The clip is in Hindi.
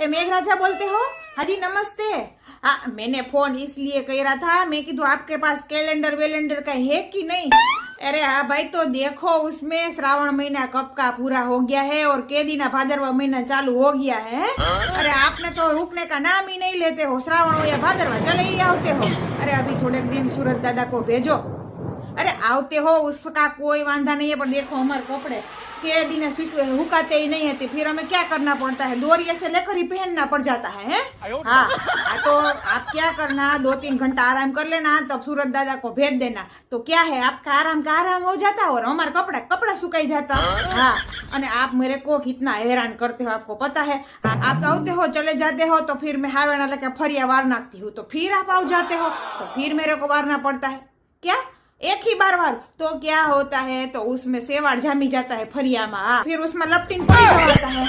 ए, मेघराजा बोलते हो? हाँ जी नमस्ते। हाँ मैंने फ़ोन इसलिए कह रहा था, मैं कीधु आपके पास कैलेंडर वेलेंडर का है कि नहीं? अरे हाँ भाई तो देखो, उसमें श्रावण महीना कब का पूरा हो गया है और केदीना भादरवा महीना चालू हो गया है। अरे, आपने तो रुकने का नाम ही नहीं लेते हो। श्रावण हो या भादरवा चले ही आते हो। अरे, अभी थोड़े दिन सूरज दादा को भेजो। आवते हो उसका कोई वांधा नहीं है पर देखो हमारे कपड़े के दिन हुकाते ही नहीं है फिर हमें क्या करना पड़ता है दोरिया से लेकर ही पहनना पड़ जाता है हैं? हाँ तो आप क्या करना दो तीन घंटा आराम कर लेना तब सूरज दादा को भेज देना तो क्या है आपका आराम का आराम हो जाता है और हमारा कपड़ा कपड़ा सुखाई जाता हाँ અને आप मेरे को कितना हैरान करते हो आपको पता है आप आते हो चले जाते हो तो फिर मैं हारवाना लेके फरिया वार नाखती हूँ तो फिर आप आओ जाते हो तो फिर मेरे को वारना पड़ता है क्या एक ही बार बार तो क्या होता है? तो उसमें सेवाड़ जामी जाता है फरिया में फिर उसमें लपटिंग पड़ी जाता है।